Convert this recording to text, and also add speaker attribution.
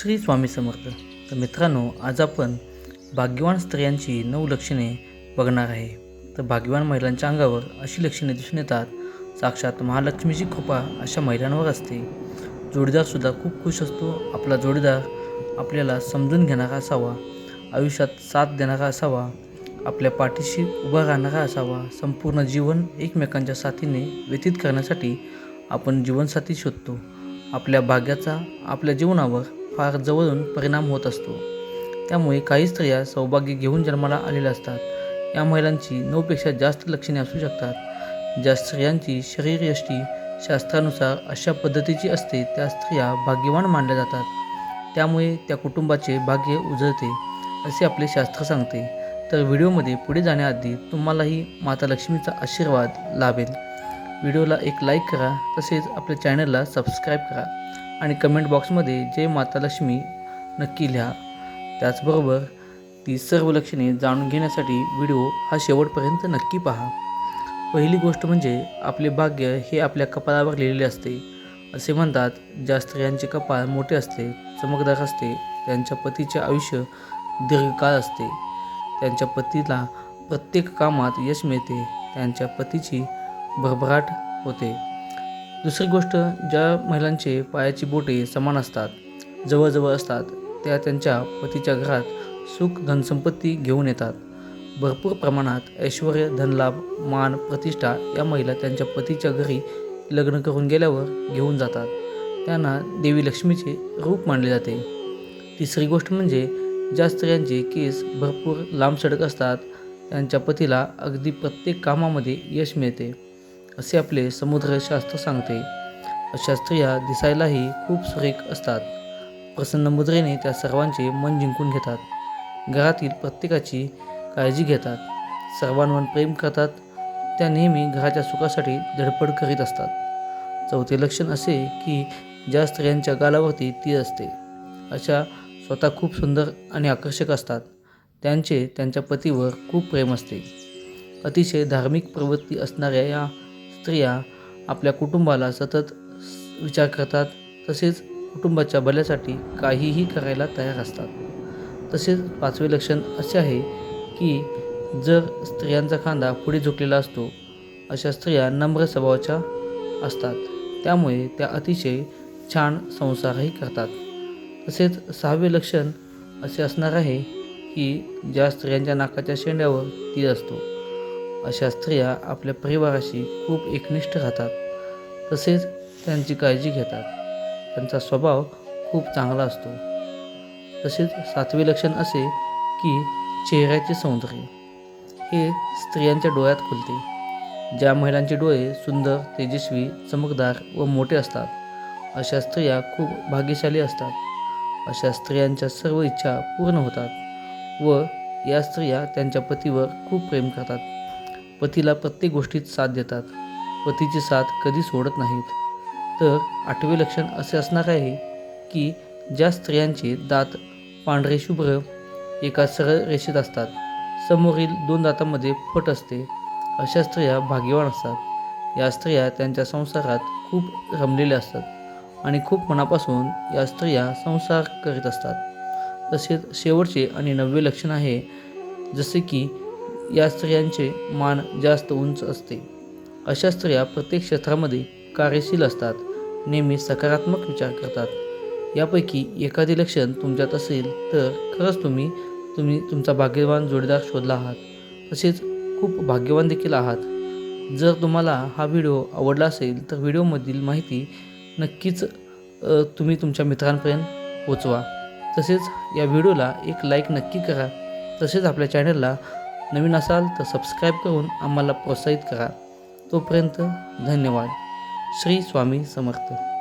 Speaker 1: श्री स्वामी समर्थ. तर मित्रांनो आज आपण भाग्यवान स्त्रियांची नऊ लक्षणे बघणार आहे. तर भाग्यवान महिलांच्या अंगावर अशी लक्षणे दिसून येतात. साक्षात महालक्ष्मीची कृपा अशा महिलांवर असते. जोडीदारसुद्धा खूप खुश असतो. आपला जोडीदार आपल्याला समजून घेणारा असावा. आयुष्यात साथ देणारा असावा. आपल्या पाठीशी उभा राहणारा असावा. संपूर्ण जीवन एकमेकांच्या साथीने व्यतीत करण्यासाठी आपण जीवनसाथी शोधतो. आपल्या भाग्याचा आपल्या जीवनावर फार जवळून परिणाम होत असतो. त्यामुळे काही स्त्रिया सौभाग्य घेऊन जन्माला आलेल्या असतात. या महिलांची नऊपेक्षा जास्त लक्षणे असू शकतात. ज्या स्त्रियांची शरीरयष्टी शास्त्रानुसार अशा पद्धतीची असते त्या स्त्रिया भाग्यवान मानल्या जातात. त्यामुळे त्या कुटुंबाचे भाग्य उजळते असे आपले शास्त्र सांगते. तर व्हिडिओमध्ये पुढे जाण्याआधी तुम्हालाही माता लक्ष्मीचा आशीर्वाद लाभेल. व्हिडिओला एक लाईक करा तसेच आपल्या चॅनलला सबस्क्राईब करा. आणि कमेंट बॉक्समध्ये जय माता लक्ष्मी नक्की लिहा. त्याचबरोबर ती सर्व लक्षणे जाणून घेण्यासाठी व्हिडिओ हा शेवटपर्यंत नक्की पहा. पहिली गोष्ट म्हणजे आपले भाग्य हे आपल्या कपाळावर लिहिलेले असते. असे म्हणतात ज्या स्त्रियांचे कपाळ मोठे असते चमकदार असते त्यांच्या पतीचे आयुष्य दीर्घकाळ असते. त्यांच्या पतीला प्रत्येक कामात यश मिळते त्यांच्या पतीची भरभराट होते. दुसरी गोष्ट ज्या महिलांचे पायाची बोटे समान असतात जवळजवळ असतात त्या त्यांच्या पतीच्या घरात सुख धनसंपत्ती घेऊन येतात. भरपूर प्रमाणात ऐश्वर धनलाभ मान प्रतिष्ठा या महिला त्यांच्या पतीच्या घरी लग्न करून गेल्यावर घेऊन जातात. त्यांना देवी लक्ष्मीचे रूप मानले जाते. तिसरी गोष्ट म्हणजे ज्या स्त्रियांचे केस भरपूर लांब सडक असतात त्यांच्या पतीला अगदी प्रत्येक कामामध्ये यश मिळते. असे आपले समुद्रशास्त्र सांगते. अशा स्त्रिया दिसायलाही खूप सुरेख असतात. प्रसन्न मुद्रेने त्या सर्वांचे मन जिंकून घेतात. घरातील प्रत्येकाची काळजी घेतात. सर्वांवर प्रेम करतात. त्या नेहमी घराच्या सुखासाठी धडपड करीत असतात. चौथे लक्षण असे की ज्या स्त्रियांच्या गालावरती ती असते अशा स्वतः खूप सुंदर आणि आकर्षक असतात. त्यांचे त्यांच्या पतीवर खूप प्रेम असते. अतिशय धार्मिक प्रवृत्ती असणाऱ्या या स्त्रिया आपल्या कुटुंबाला सतत विचार करतात. तसेच कुटुंबाच्या भल्यासाठी काहीही करायला तयार असतात. तसेच पाचवे लक्षण असे आहे की जर स्त्रियांचा खांदा पुढे झुकलेला असतो अशा स्त्रिया नम्र स्वभावाच्या असतात. त्यामुळे त्या अतिशय छान संसारही करतात. तसेच सहावे लक्षण असे असणार आहे की ज्या स्त्रियांच्या नाकाच्या शेंड्यावर तीर असतो. अशा स्त्रिया आपल्या परिवाराशी खूप एकनिष्ठ राहतात. तसेच त्यांची काळजी घेतात. त्यांचा स्वभाव खूप चांगला असतो. तसेच सातवे लक्षण असे की चेहऱ्याचे सौंदर्य. हे स्त्रियांच्या डोळ्यात खुलते. ज्या महिलांचे डोळे सुंदर तेजस्वी चमकदार व मोठे असतात अशा स्त्रिया खूप भाग्यशाली असतात. अशा स्त्रियांच्या सर्व इच्छा पूर्ण होतात व या स्त्रिया त्यांच्या पतीवर खूप प्रेम करतात. पतीला प्रत्येक गोष्टीत साथ देतात. पतीची साथ कधी सोडत नाहीत. तर आठवे लक्षण असे असणार आहे की ज्या स्त्रियांचे दात पांढरे शुभ्र एका सरळ रेषेत असतात. समोरील दोन दातांमध्ये फट असते. अशा स्त्रिया भाग्यवान असतात. या स्त्रिया त्यांच्या संसारात खूप रमलेल्या असतात आणि खूप मनापासून या स्त्रिया संसार करीत असतात. तसेच शेवटचे आणि नववे लक्षण आहे जसे की या स्त्रियांचे मान जास्त उंच असते. अशा स्त्रिया प्रत्येक क्षेत्रामध्ये कार्यशील असतात. नेहमी सकारात्मक विचार करतात. यापैकी एखादे लक्षण तुमच्यात असेल तर खरंच तुम्ही तुम्ही तुमचा भाग्यवान जोडीदार शोधला आहात. तसेच खूप भाग्यवान देखील आहात. जर तुम्हाला हा व्हिडिओ आवडला असेल तर व्हिडिओमधील माहिती नक्कीच तुम्ही तुमच्या मित्रांपर्यंत पोचवा. तसेच या व्हिडिओला एक लाईक नक्की करा. तसेच आपल्या चॅनलला नवीन असाल तर सबस्क्राईब करून आम्हाला प्रोत्साहित करा. तोपर्यंत धन्यवाद. श्री स्वामी समर्थ.